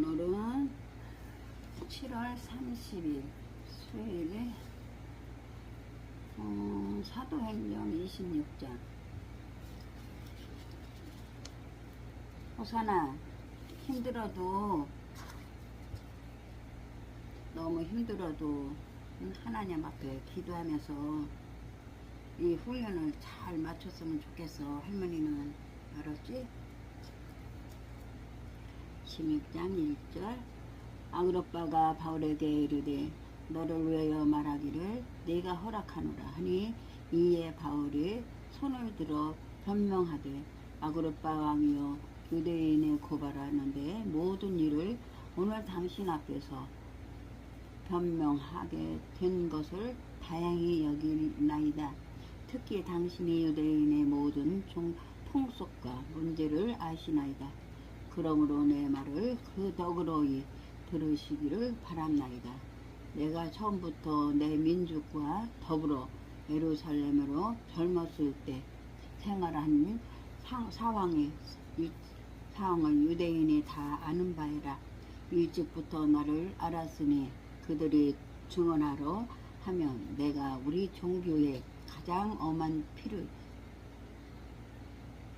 오늘은 7월 30일 수요일에 어, 사도행전 26장 호산아 힘들어도 너무 힘들어도 하나님 앞에 기도하면서 이 훈련을 잘 마쳤으면 좋겠어 할머니는 알았지? 16장 1절 아그로빠가 바울에게 이르되 너를 위하여 말하기를 네가 허락하노라 하니 이에 바울이 손을 들어 변명하되 아그로빠 왕이여 유대인의 고발하는데 모든 일을 오늘 당신 앞에서 변명하게 된 것을 다행히 여기나이다. 특히 당신이 유대인의 모든 종, 통속과 문제를 아시나이다. 그러므로 내 말을 그 덕으로이 들으시기를 바랍나이다. 내가 처음부터 내 민족과 더불어 예루살렘으로 젊었을 때 생활한 유, 상황을 유대인이 다 아는 바이라. 일찍부터 나를 알았으니 그들이 증언하러 하면 내가 우리 종교의 가장 엄한 피를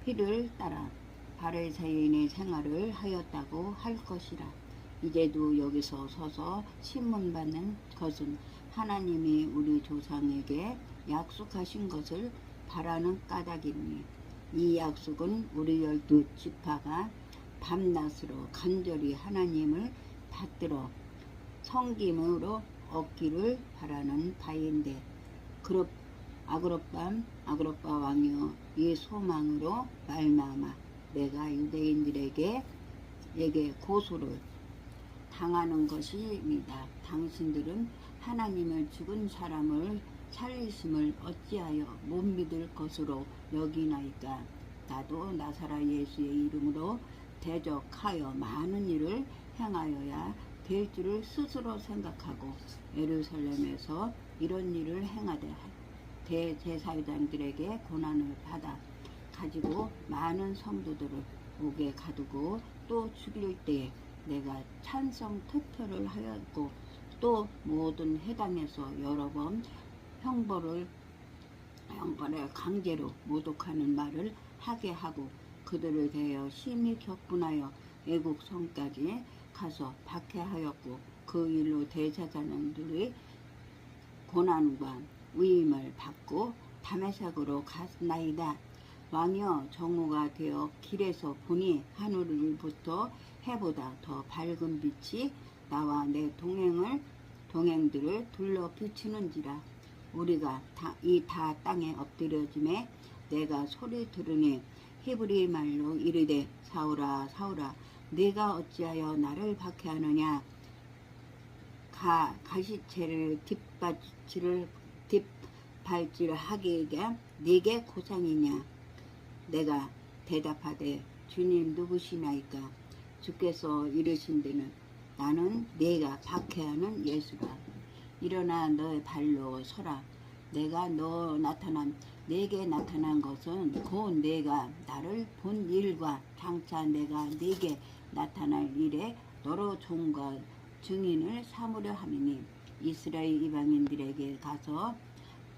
피를 따라 바리새인의 생활을 하였다고 할 것이라. 이제도 여기서 서서 신문 받는 것은 하나님이 우리 조상에게 약속하신 것을 바라는 까닭이니 이 약속은 우리 열두 지파가 밤낮으로 간절히 하나님을 받들어 성김으로 얻기를 바라는 바인데 그룹 아그로밤 아그로빠 왕이여 이 소망으로 말마마 내가 유대인들에게 에게 고소를 당하는 것입니다. 당신들은 하나님을 죽은 사람을 살리심을 어찌하여 못 믿을 것으로 여기나이까 나도 나사라 예수의 이름으로 대적하여 많은 일을 행하여야 될 줄을 스스로 생각하고 예루살렘에서 이런 일을 행하되 대제사장들에게 고난을 받아 가지고 많은 성도들을 옥에 가두고 또 죽일 때에 내가 찬성 투표를 하였고 또 모든 해당에서 여러 번 형벌을 형벌을 강제로 모독하는 말을 하게 하고 그들을 대하여 심히 격분하여 애국 성까지 가서 박해하였고 그 일로 대제사장들이 고난과 위임을 받고 다메삭으로 갔나이다. 왕이여 정오가 되어 길에서 보니 하늘로부터 해보다 더 밝은 빛이 나와 내 동행을 동행들을 둘러 비추는지라. 우리가 이 다 땅에 엎드려짐에 내가 소리 들으니 히브리 말로 이르되 사울아 사울아 네가 어찌하여 나를 박해하느냐? 가 가시채를 뒷받치를 뒷발질 하기가 네게 고상이냐 내가 대답하되 주님 누구시나이까? 주께서 이르신 데는 나는 네가 박해하는 예수라 일어나 너의 발로 서라. 내가 너 나타난 내게 나타난 것은 곧 내가 나를 본 일과 장차 내가 네게 나타날 일에 너로 종과 증인을 삼으려 함이니 이스라엘 이방인들에게 가서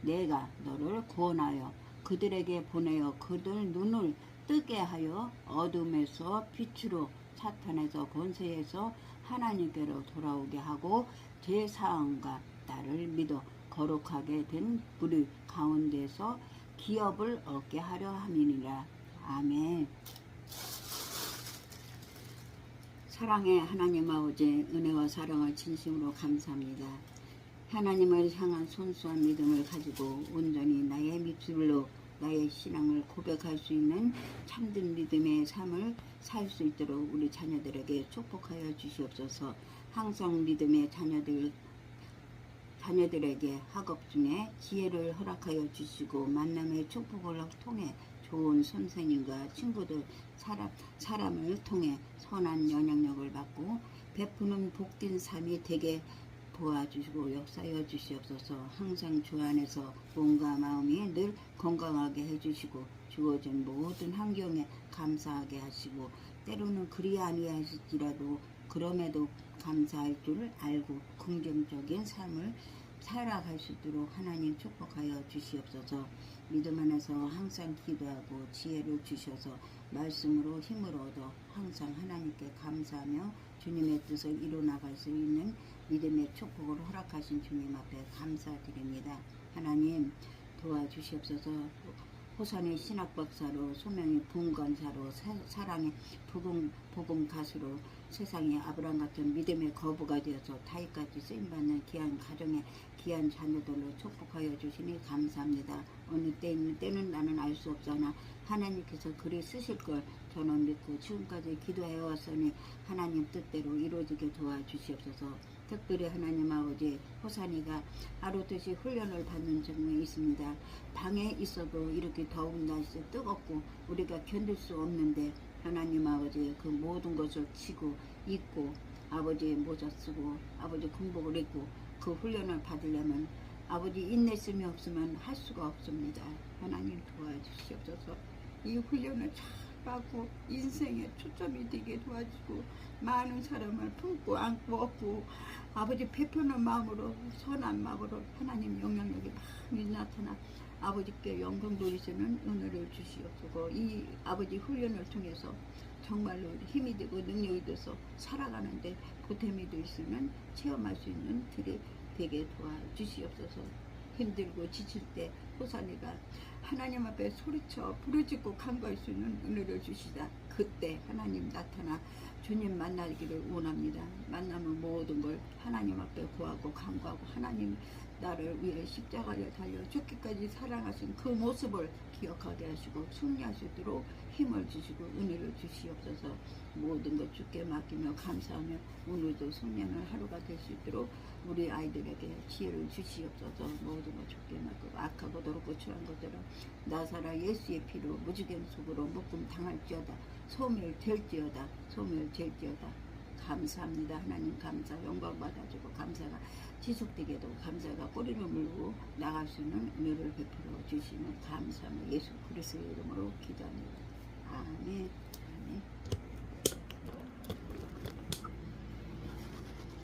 내가 너를 구원하여 그들에게 보내어 그들 눈을 뜨게 하여 어둠에서 빛으로 사탄에서 권세에서 하나님께로 돌아오게 하고 제 사항과 나를 믿어 거룩하게 된 우리 가운데서 기업을 얻게 하려 함이니라. 아멘. 사랑의 하나님 아버지 은혜와 사랑을 진심으로 감사합니다. 하나님을 향한 순수한 믿음을 가지고 온전히 나의 입술로 나의 신앙을 고백할 수 있는 참된 믿음의 삶을 살 수 있도록 우리 자녀들에게 축복하여 주시옵소서. 항상 믿음의 자녀들 자녀들에게 학업 중에 지혜를 허락하여 주시고 만남의 축복을 통해 좋은 선생님과 친구들 사람 사람을 통해 선한 영향력을 받고 베푸는 복된 삶이 되게 도와주시고 역사여 주시옵소서. 항상 주 안에서 몸과 마음이 늘 건강하게 해주시고 주어진 모든 환경에 감사하게 하시고 때로는 그리 아니하실지라도 그럼에도 감사할 줄 알고 긍정적인 삶을 살아갈 수 있도록 하나님 축복하여 주시옵소서 믿음 안에서 항상 기도하고 지혜를 주셔서 말씀으로 힘을 얻어 항상 하나님께 감사하며 주님의 뜻을 이루나갈 수 있는 믿음의 축복을 허락하신 주님 앞에 감사드립니다. 하나님 도와주시옵소서 호산의 신학 박사로 소명의 사- 사랑의 복음 복음 가수로 세상에 아브라함 같은 믿음의 거부가 되어서 타이까지 쓰임 받는 귀한 가정의 귀한 자녀들로 축복하여 주시니 감사합니다. 어느 때 있는 때는 나는 알 수 없으나 하나님께서 글이 쓰실 걸 저는 믿고 지금까지 기도해 왔으니 하나님 뜻대로 이루어지게 도와주시옵소서. 특별히 하나님 아버지 호산이가 하루듯이 훈련을 받는 점이 있습니다. 방에 있어도 이렇게 더운 날씨에 뜨겁고 우리가 견딜 수 없는데 하나님 아버지 그 모든 것을 치고 입고 아버지의 모자 쓰고 아버지 군복을 입고 그 훈련을 받으려면 아버지 인내심이 없으면 할 수가 없습니다. 하나님 도와주시옵소서. 이 훈련을 잘 하고 인생에 초점이 되게 도와주고 많은 사람을 품고 안고 업고 아버지 베푸는 마음으로 선한 마음으로 하나님 영향력이 많이 나타나 아버지께 영광 돌리시는 은혜를 주시옵소서 이 아버지 훈련을 통해서 정말로 힘이 되고 능력이 돼서 살아가는데 보탬이 있는 체험할 수 있는 들이 되게 도와주시옵소서. 힘들고 지칠 때 호산이가 하나님 앞에 소리쳐 부르짖고 간구할 수 있는 은혜를 주시다. 그때 하나님 나타나 주님 만나기를 원합니다. 만나면 모든 걸 하나님 앞에 구하고 간구하고 하나님 나를 위해 십자가를 달려 죽기까지 사랑하신 그 모습을 기억하게 하시고 있도록 힘을 주시고 은혜를 주시옵소서. 모든 것 주께 맡기며 감사하며 오늘도 승리하는 하루가 될 수 있도록 우리 아이들에게 지혜를 주시옵소서. 모든 것 주께 맡고 악하고 더럽고 추한 것들은 나사라 예수의 피로 무지개 속으로 묶음 당할지어다. 소멸될지어다. 소멸될지어다. 감사합니다. 하나님 감사 영광 받아주고 감사가 지속되게도 감사가 꼬리를 물고 나갈 수 있는 은혜를 베풀어 주시는 감사하며 예수 그리스도의 이름으로 기도합니다 아멘 아멘